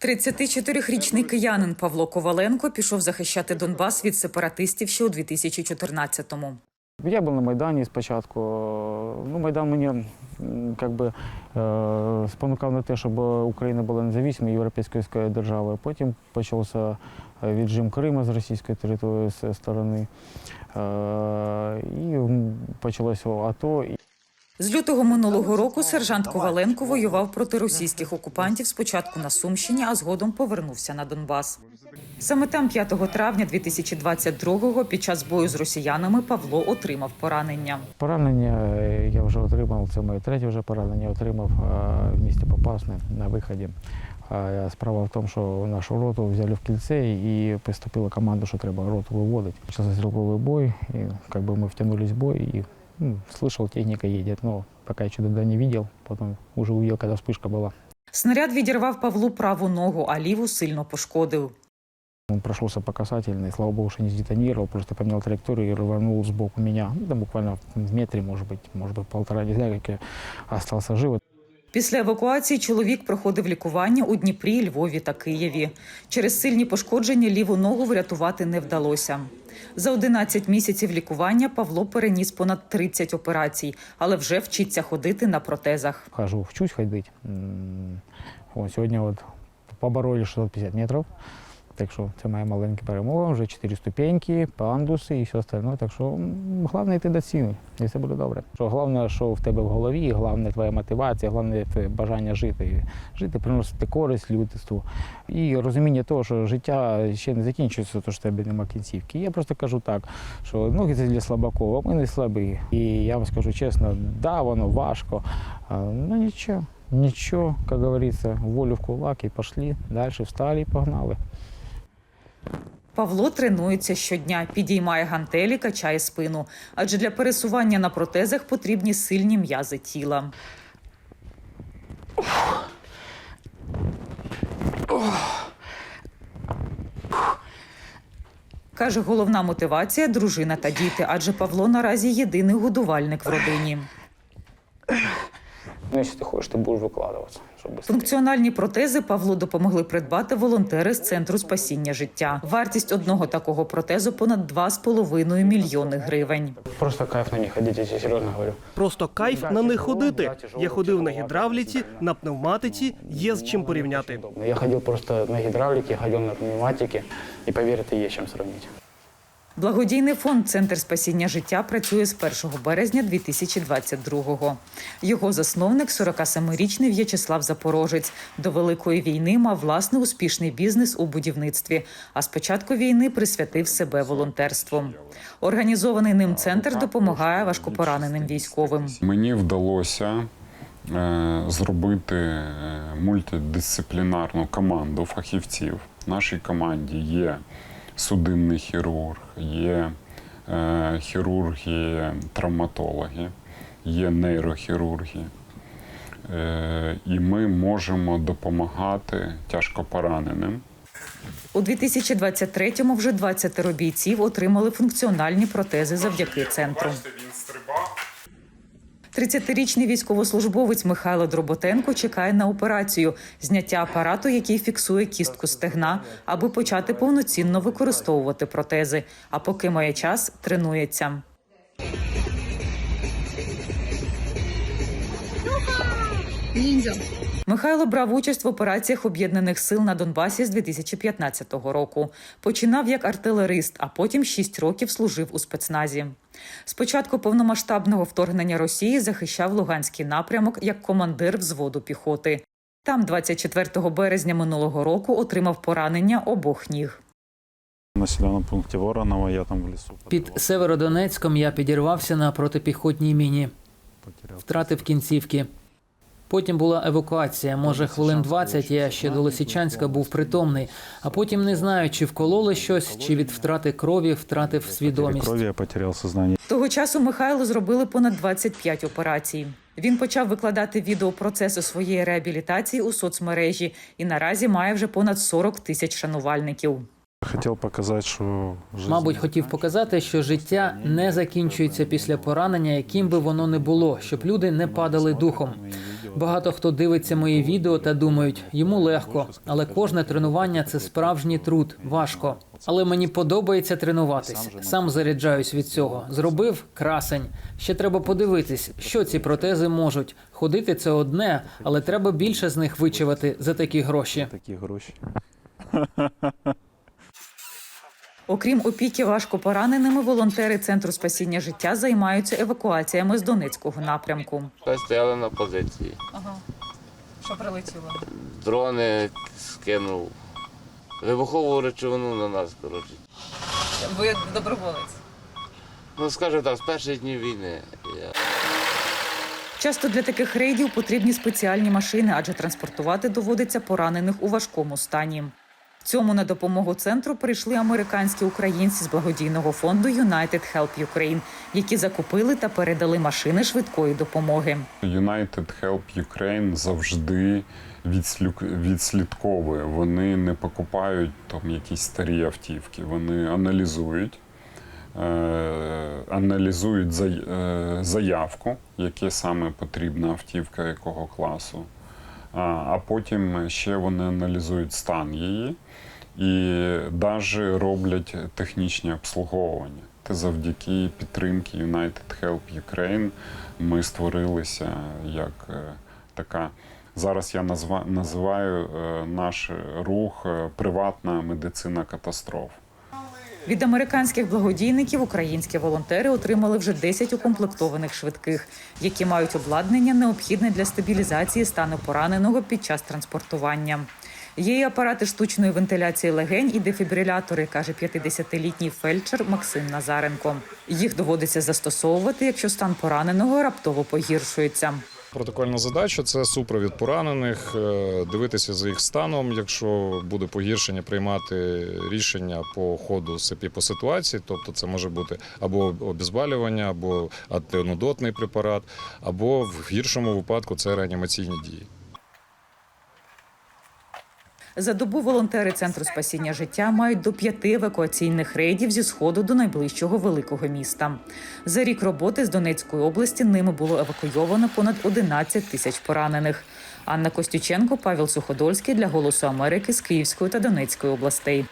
34-річний киянин Павло Коваленко пішов захищати Донбас від сепаратистів ще у 2014-му. Я був на Майдані спочатку. Ну, Майдан мені как би, е, спонукав на те, щоб Україна була незалежною європейською державою. Потім почався е, віджим Криму з російської території з сторони. Е, І почалося АТО. З лютого минулого року сержант Коваленко воював проти російських окупантів спочатку на Сумщині, а згодом повернувся на Донбас. Саме там, 5 травня 2022-го, під час бою з росіянами, Павло отримав поранення. Поранення е, я вже отримав, це моє третє вже поранення, отримав е, в місті Попасне на виході. Е, Справа в тому, що нашу роту взяли в кільце і поступила команда, що треба роту виводити. Почався стрілковий бой, і бы, ми втягнулись в бой, і слышал, техника едет, но пока еще тогда не видел, потом уже увидел, когда вспышка была. Снаряд відірвав Павлу праву ногу, а ліву сильно пошкодив. Он прошелся по касательной, слава богу, что не сдетонировал, просто поменял траекторию и рванул сбоку меня. Ну, да, буквально в метре, может быть, может быть, полтора, не знаю, как я остался жив. Після евакуації чоловік проходив лікування у Дніпрі, Львові та Києві. Через сильні пошкодження ліву ногу врятувати не вдалося. За 11 місяців лікування Павло переніс понад 30 операцій, але вже вчиться ходити на протезах. Хожу, вчусь ходить. сьогодні. От побороли 650 метров. Так що це моя маленька перемога, вже 4 ступеньки, пандуси і все остальне. Так що головне йти до цілі, і все буде добре. Що головне, що в тебе в голові, головне твоя мотивація, головне твоє бажання жити, жити, приносити користь людству. І розуміння того, що життя ще не закінчується, то що в тебе нема кінцівки. Я просто кажу так, що ноги це для слабаків, а ми не слабі. І я вам скажу чесно, да, воно важко, ну нічого. Ничего, как говорится, волю в кулак и пошли. Дальше встали и погнали. Павло тренується щодня, підіймає гантелі, качає спину. Адже для пересування на протезах потрібні сильні м'язи тіла. Каже, головна мотивація дружина та діти, адже Павло наразі єдиний годувальник в родині. Ну, если ты хочешь, ты будешь выкладываться, чтобы быстрее. Функціональні протези Павлу допомогли придбати волонтери з центру спасіння життя. Вартість одного такого протезу понад 2,5 мільйони гривень. Просто кайф на них ходить, если серьезно говорю. Просто кайф на них ходити. Я ходив на гідравліці, на пневматиці, є з чим порівняти. Я ходил просто на гидравлике, ходил на пневматике, и поверьте, есть чем сравнить. Благодійний фонд Центр спасіння життя працює з 1 березня 2022-го. Його засновник 47-річний В'ячеслав Запорожець. До великої війни мав власний успішний бізнес у будівництві. А з початку війни присвятив себе волонтерству. Організований ним центр допомагає важкопораненим військовим. Мені вдалося е, зробити е, мультидисциплінарну команду фахівців. В нашій команді є судинний хірург, є е, хірурги, травматологи, є нейрохірурги. Е, і ми можемо допомагати тяжкопораненим. У 2023-му вже 20 бійців отримали функціональні протези завдяки центру. 30-річний військовослужбовець Михайло Дроботенко чекає на операцію зняття апарату, який фіксує кістку стегна, аби почати повноцінно використовувати протези. А поки має час, тренується. Ніндзя. Михайло брав участь в операціях об'єднаних сил на Донбасі з 2015 року. Починав як артилерист, а потім 6 років служив у спецназі. Спочатку повномасштабного вторгнення Росії захищав Луганський напрямок як командир взводу піхоти. Там, 24 березня минулого року, отримав поранення обох ніг. Населеному пункті Воронова, я там в лісу. Під Северодонецьком я підірвався на протипіхотній міні, втратив кінцівки. Потім була евакуація. Може, хвилин 20 я ще до Лисичанська був притомний, а потім не знаю, чи вкололи щось, чи від втрати крові втратив свідомість. крові я потеряв сознання. Того часу Михайло зробили понад 25 операцій. Він почав викладати відео процесу своєї реабілітації у соцмережі і наразі має вже понад 40 тисяч шанувальників. Хотів показати, що. Мабуть, хотів показати, що життя не закінчується після поранення, яким би воно не було, щоб люди не падали духом. Багато хто дивиться мої відео та думають, йому легко, але кожне тренування це справжній труд, важко. Але мені подобається тренуватись. Сам заряджаюсь від цього. Зробив красень. Ще треба подивитись, що ці протези можуть. Ходити це одне, але треба більше з них вичавати за такі гроші. Такі гроші. Окрім опіки важкопораненими, волонтери центру спасіння життя займаються евакуаціями з Донецького напрямку. Ми стояли на позиції. Ага. Що прилетіло? Дрони скинув. Вибухову речовину на нас, коротше. Ви доброволець. Ну, скажу так, з перших днів війни. Я... Часто для таких рейдів потрібні спеціальні машини, адже транспортувати доводиться поранених у важкому стані. Цьому на допомогу центру прийшли американські українці з благодійного фонду United Help Ukraine, які закупили та передали машини швидкої допомоги. United Help Ukraine завжди відслідковує. Вони не покупають там якісь старі автівки. Вони аналізують, е, аналізують е, заявку, яке саме потрібна автівка якого класу. А, потім ще вони аналізують стан її і навіть роблять технічне обслуговування. Завдяки підтримки United Help Ukraine ми створилися як е, така. Зараз я називаю е, наш рух е, приватна медицина катастроф. Від американських благодійників українські волонтери отримали вже 10 укомплектованих швидких, які мають обладнання необхідне для стабілізації стану пораненого під час транспортування. Є і апарати штучної вентиляції легень і дефібрилятори, каже 50-літній фельдшер Максим Назаренко. Їх доводиться застосовувати, якщо стан пораненого раптово погіршується. Протокольна задача це супровід поранених, е, дивитися за їх станом. Якщо буде погіршення, приймати рішення по ходу СПІ по ситуації, тобто це може бути або обізбалювання, або антинудотний препарат, або в гіршому випадку це реанімаційні дії. За добу волонтери центру спасіння життя мають до п'яти евакуаційних рейдів зі сходу до найближчого великого міста. За рік роботи з Донецької області ними було евакуйовано понад 11 тисяч поранених. Анна Костюченко, Павел Суходольський для Голосу Америки з Київської та Донецької областей.